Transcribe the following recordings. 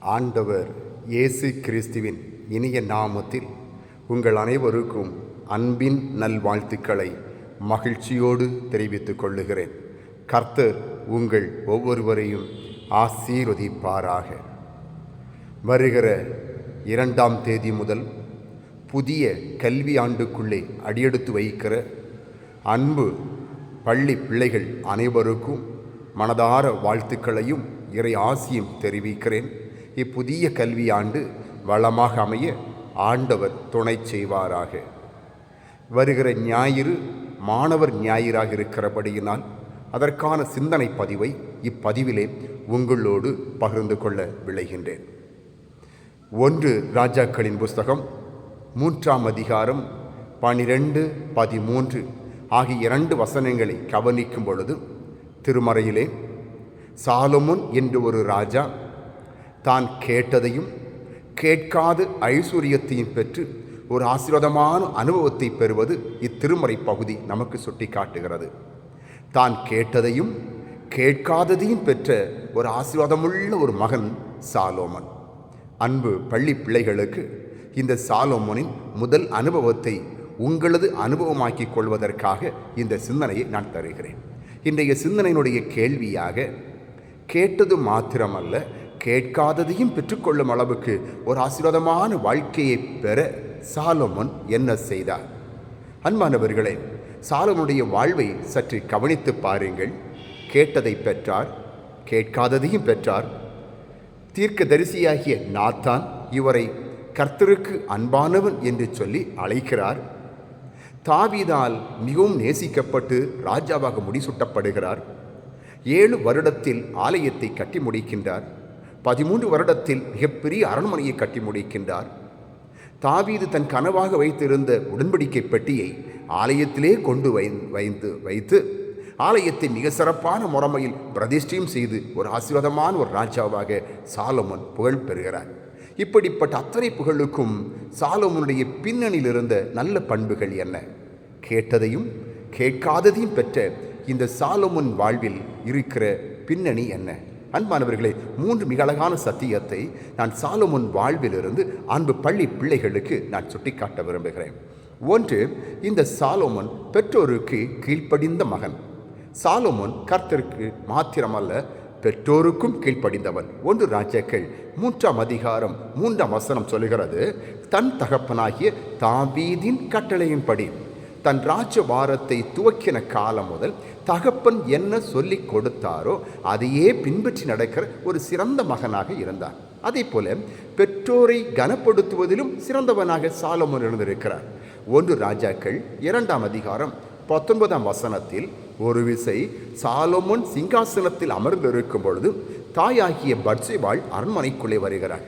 ஆண்டவர் இயேசு கிறிஸ்துவின் இனிய நாமத்தில் உங்கள் அனைவருக்கும் அன்பின் நல்வாழ்த்துக்களை மகிழ்ச்சியோடு தெரிவித்துக் கொள்ளுகிறேன். கர்த்தர் உங்கள் ஒவ்வொருவரையும் ஆசீர்வதிப்பாராக. வருகிற இரண்டாம் தேதி முதல் புதிய கல்வி ஆண்டுக்குள்ளே அடியெடுத்து வைக்கிற அன்பு பள்ளி பிள்ளைகள் அனைவருக்கும் மனதார வாழ்த்துக்களையும் இறை ஆசியும் தெரிவிக்கிறேன். இப்புதிய கல்வியாண்டு வளமாக அமைய ஆண்டவர் துணை செய்வாராக. வருகிற ஞாயிறு மாணவர் ஞாயிறாக இருக்கிறபடியினால் அதற்கான சிந்தனை பதிவை இப்பதிவிலே உங்களோடு பகிர்ந்து கொள்ள விளைகின்றேன். ஒன்று ராஜாக்களின் புஸ்தகம் மூன்றாம் அதிகாரம் பனிரெண்டு பதிமூன்று ஆகிய இரண்டு வசனங்களை கவனிக்கும் பொழுது திருமறையிலே சாலமுன் என்று ஒரு ராஜா தான் கேட்டதையும் கேட்காது ஐஸ்வர்யத்தையும் பெற்று ஒரு ஆசீர்வாதமான அனுபவத்தை பெறுவது இத்திருமறை பகுதி நமக்கு சுட்டி காட்டுகிறது தான் கேட்டதையும் கேட்காததையும் பெற்ற ஒரு ஆசீர்வாதமுள்ள ஒரு மகன் சாலோமன். அன்பு பள்ளி பிள்ளைகளுக்கு இந்த சாலோமனின் முதல் அனுபவத்தை உங்களது அனுபவமாக்கிக் கொள்வதற்காக இந்த சிந்தனையை நான் தருகிறேன். இன்றைய சிந்தனையினுடைய கேள்வியாக கேட்டது மாத்திரமல்ல கேட்காததையும் பெற்றுக்கொள்ளும் அளவுக்கு ஒரு ஆசீர்வாதமான வாழ்க்கையை பெற சாலமோன் என்ன செய்தார்? அன்பானவர்களே சாலமுடைய வாழ்வை சற்று கவனித்து பாருங்கள். கேட்டதை பெற்றார் கேட்காததையும் பெற்றார். தீர்க்க தரிசியாகிய நாத்தான் இவரை கர்த்தருக்கு அன்பானவன் என்று சொல்லி அழைக்கிறார். தாவிதால் மிகவும் நேசிக்கப்பட்டு ராஜாவாக முடிசூட்டப்படுகிறார். ஏழு வருடத்தில் ஆலயத்தை கட்டி முடிக்கின்றார். பதிமூன்று வருடத்தில் மிகப்பெரிய அரண்மனையை கட்டி முடிக்கின்றார். தாவீது தன் கனவாக வைத்திருந்த உடன்படிக்கை பெட்டியை ஆலயத்திலே கொண்டு வை வைத்து வைத்து ஆலயத்தை மிக சிறப்பான முறைமையில் பிரதிஷ்டையும் செய்து ஒரு ஆசீர்வாதமான ஒரு ராஜாவாக சாலமன் புகழ் பெறுகிறார். இப்படிப்பட்ட அத்தனை புகழுக்கும் சாலமனுடைய பின்னணியில் இருந்த நல்ல பண்புகள் என்ன? கேட்டதையும் கேட்காததையும் பெற்ற இந்த சாலமன் வாழ்வில் இருக்கிற பின்னணி என்ன? அன்பானவர்களே மூன்று மிக அழகான சத்தியத்தை நான் சாலமுன் வாழ்விலிருந்து அன்பு பள்ளி பிள்ளைகளுக்கு நான் சுட்டிக்காட்ட விரும்புகிறேன். ஒன்று இந்த சாலோமன் பெற்றோருக்கு கீழ்ப்படிந்த மகன். சாலோமன் கர்த்தருக்கு மாத்திரமல்ல பெற்றோருக்கும் கீழ்ப்படிந்தவன். ஒன்று ராஜாக்கள் மூன்றாம் அதிகாரம் மூன்றாம் வசனம் சொல்லுகிறது தன் தகப்பனாகிய தாவீதின் கட்டளையின்படி. தன் ராஜபாரத்தை துவக்கின காலம் முதல் தகப்பன் என்ன சொல்லி கொடுத்தாரோ அதையே பின்பற்றி நடக்கிற ஒரு சிறந்த மகனாக இருந்தார் அதே போல பெற்றோரை கனப்படுத்துவதிலும் சிறந்தவனாக சாலமோன் இருந்திருக்கிறார் ஒன்று ராஜாக்கள் இரண்டாம் அதிகாரம் பத்தொன்பதாம் வசனத்தில் ஒரு விசை சாலமோன் சிங்காசனத்தில் அமர்ந்திருக்கும் பொழுது தாயாகிய பட்சிவாள் அரண்மனைக்குள்ளே வருகிறாள்.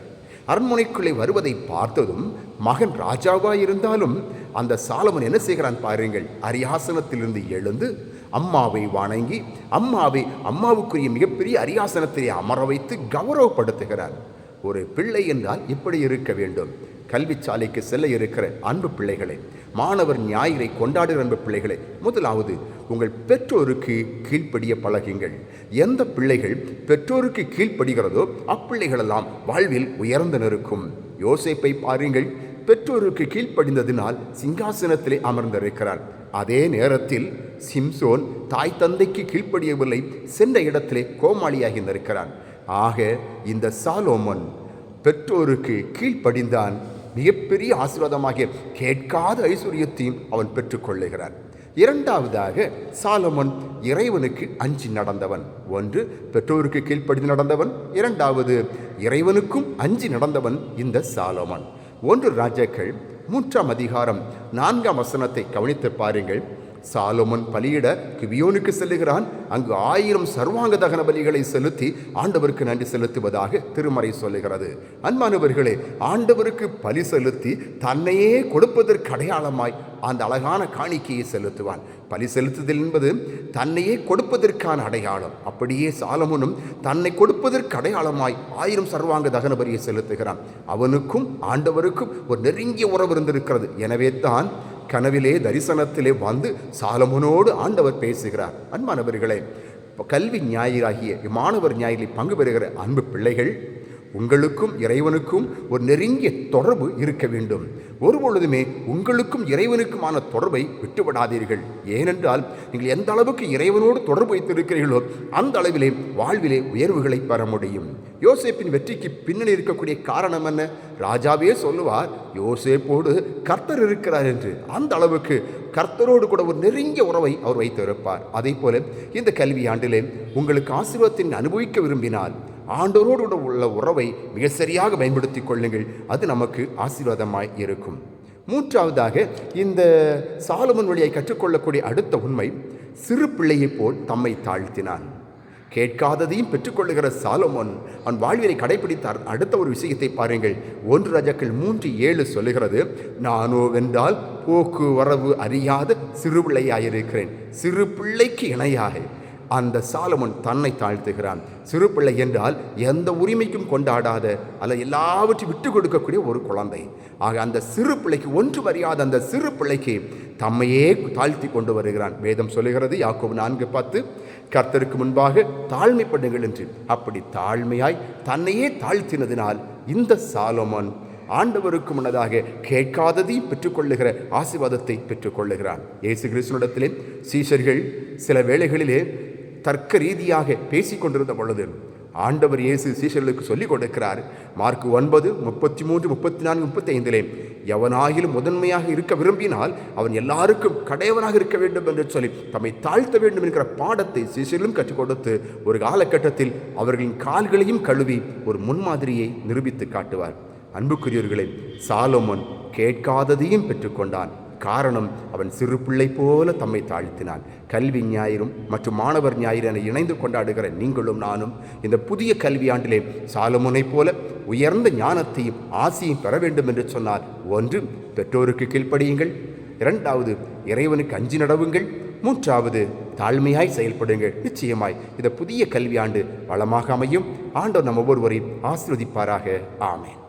அரண்மனைக்குள்ளே வருவதை பார்த்ததும் மகன் ராஜாவாக இருந்தாலும் அந்த சாலமன் என்ன செய்கிறான் பாருங்கள். அரியாசனத்திலிருந்து எழுந்து அம்மாவை வணங்கி அம்மாவை அம்மாவுக்குரிய மிகப்பெரிய அரியாசனத்தை அமர வைத்து கௌரவப்படுத்துகிறார். ஒரு பிள்ளை என்றால் இப்படி இருக்க வேண்டும். கல்விச்சாலைக்கு செல்ல இருக்கிற அன்பு பிள்ளைகளே மாணவர் ஞாயிறை கொண்டாடுகிற அன்பு பிள்ளைகளே முதலாவது உங்கள் பெற்றோருக்கு கீழ்ப்படிய பழகுங்கள். எந்த பிள்ளைகள் பெற்றோருக்கு கீழ்ப்படுகிறதோ அப்பிள்ளைகளெல்லாம் வாழ்வில் உயர்ந்து நிற்கும். யோசேப்பை பாருங்கள் பெற்றோருக்கு கீழ்ப்படிந்ததினால் சிங்காசனத்திலே அமர்ந்திருக்கிறார். அதே நேரத்தில் சிம்சோன் தாய் தந்தைக்கு கீழ்ப்படியவில்லை சென்ற இடத்திலே கோமாளியாகி நிற்கிறான். ஆக இந்த சாலோமன் பெற்றோருக்கு கீழ்ப்படிந்தான் மிகப்பெரிய ஆசீர்வாதமாக கேட்காத ஐஸ்வர்யத்தையும் அவன் பெற்றுக்கொள்ளுகிறான் இரண்டாவதாக சாலமன் இறைவனுக்கு அஞ்சி நடந்தவன். ஒன்று பெற்றோருக்கு கீழ்ப்படிந்து நடந்தவன். இரண்டாவது இறைவனுக்கும் அஞ்சி நடந்தவன் இந்த சாலமன். ஒன்று ராஜாக்கள். மூன்றாம் அதிகாரம் நான்காம் வசனத்தை கவனித்து பாருங்கள். சாலோமன் பலியிட கிவியோனுக்கு செல்லுகிறான். அங்கு ஆயிரம் சர்வாங்க தகன பலிகளை செலுத்தி ஆண்டவருக்கு நன்றி செலுத்துவதாக திருமறை சொல்லுகிறது. அன்பானவர்களே ஆண்டவருக்கு பலி செலுத்தி தன்னையே கொடுப்பதற்கு அடையாளமாய் அந்த அழகான காணிக்கையை செலுத்துவான். பலி செலுத்துதல் என்பது தன்னையே கொடுப்பதற்கான அடையாளம். அப்படியே சாலமுனும் தன்னை கொடுப்பதற்கு அடையாளமாய் ஆயிரம் சர்வாங்க தகன பலியை செலுத்துகிறான். அவனுக்கும் ஆண்டவருக்கும் ஒரு நெருங்கிய உறவு இருந்திருக்கிறது. எனவே தான் கனவிலே தரிசனத்திலே வந்து சாலமோனோடு ஆண்டவர் பேசுகிறார். அன்பானவர்களே கல்வி ஞாயிறாகிய மாணவர் ஞாயிறில் பங்கு பெறுகிற அன்பு பிள்ளைகள் உங்களுக்கும் இறைவனுக்கும் ஒரு நெருங்கிய தொடர்பு இருக்க வேண்டும். ஒருபொழுதுமே உங்களுக்கும் இறைவனுக்குமான தொடர்பை விட்டுவிடாதீர்கள். ஏனென்றால் நீங்கள் எந்த அளவுக்கு இறைவனோடு தொடர்பு வைத்திருக்கிறீர்களோ அந்த அளவிலே வாழ்விலே உயர்வுகளை பெற முடியும். யோசேப்பின் வெற்றிக்கு பின்னணி இருக்கக்கூடிய காரணம் என்ன? ராஜாவே சொல்லுவார் யோசேப்போடு கர்த்தர் இருக்கிறார் என்று. அந்த அளவுக்கு கர்த்தரோடு கூட ஒரு நெருங்கிய உறவை அவர் வைத்திருப்பார். அதே போல இந்த கல்வி ஆண்டிலே உங்களுக்கு ஆசீர்வாதத்தின் அனுபவிக்க விரும்பினால் ஆண்டோரோடு உள்ள உறவை மிக சரியாக பயன்படுத்திக் கொள்ளுங்கள். அது நமக்கு ஆசீர்வாதமாய் இருக்கும். மூன்றாவதாக இந்த சாலமன் வழியை கற்றுக்கொள்ளக்கூடிய அடுத்த உண்மை சிறு பிள்ளையைப் போல் தம்மை தாழ்த்தினான். கேட்காததையும் பெற்றுக்கொள்ளுகிற சாலமோன் அவன் வாழ்வியலை கடைபிடித்தார். அடுத்த ஒரு விஷயத்தை பாருங்கள். ஒன்று ராஜாக்கள் மூன்று ஏழு சொல்லுகிறது நானோ வென்றால் போக்குவரவு அறியாத சிறு பிள்ளையாயிருக்கிறேன். சிறு பிள்ளைக்கு இணையாக. அந்த சாலமன் தன்னை தாழ்த்துகிறான். சிறு பிள்ளை என்றால் எந்த உரிமைக்கும் கொண்டாடாத அல்ல எல்லாவற்றையும் விட்டு கொடுக்கக்கூடிய ஒரு குழந்தை. ஆக அந்த சிறு பிள்ளைக்கு ஒன்று அறியாத அந்த சிறு பிள்ளைக்கு தம்மையே தாழ்த்தி கொண்டு வருகிறான். வேதம் சொல்லுகிறது யாக்கோபு நான்கு பத்து கர்த்தருக்கு முன்பாக தாழ்மைப்படுங்கள் என்று. அப்படி தாழ்மையாய் தன்னையே தாழ்த்தினதினால் இந்த சாலமன் ஆண்டவருக்கு முன்னதாக கேட்காததையும் பெற்றுக்கொள்ளுகிற ஆசீர்வாதத்தை பெற்றுக்கொள்ளுகிறான். இயேசு கிறிஸ்துனிடத்திலே சீஷர்கள் சில வேளைகளிலே தர்க்க ரீதியாக பேசிக் கொண்டிருந்த பொழுது ஆண்டவர் இயேசு சீஷர்களுக்கு சொல்லிக் கொடுக்கிறார். மார்க் ஒன்பது முப்பத்தி மூன்று முப்பத்தி நான்கு முப்பத்தி ஐந்திலே எவனாகிலும் முதன்மையாக இருக்க விரும்பினால் அவன் எல்லாருக்கும் கடையவனாக இருக்க வேண்டும் என்று சொல்லி தம்மை தாழ்த்த வேண்டும் என்கிற பாடத்தை சீஷர்களும் கற்றுக் கொடுத்து ஒரு காலகட்டத்தில் அவர்களின் கால்களையும் கழுவி ஒரு முன்மாதிரியை நிரூபித்து காட்டுவார். அன்புக்குரியவர்களே சாலோமன் கேட்காததையும் பெற்றுக்கொண்டான் காரணம் அவன் சிறு பிள்ளை போல தம்மை தாழ்த்தினான். கல்வி ஞாயிறும் மற்றும் மாணவர் ஞாயிறு என இணைந்து கொண்டாடுகிற நீங்களும் நானும் இந்த புதிய கல்வியாண்டிலே சாலமுனை போல உயர்ந்த ஞானத்தையும் ஆசையும் பெற வேண்டும் என்று சொன்னார். ஒன்று பெற்றோருக்கு கீழ்ப்படியுங்கள். இரண்டாவது இறைவனுக்கு அஞ்சி நடவுங்கள். மூன்றாவது தாழ்மையாய் செயல்படுங்கள். நிச்சயமாய் இந்த புதிய கல்வியாண்டு வளமாக அமையும். ஆண்டவர் நம் ஒவ்வொருவரையும் ஆசிர்வதிப்பாராக. ஆமேன்.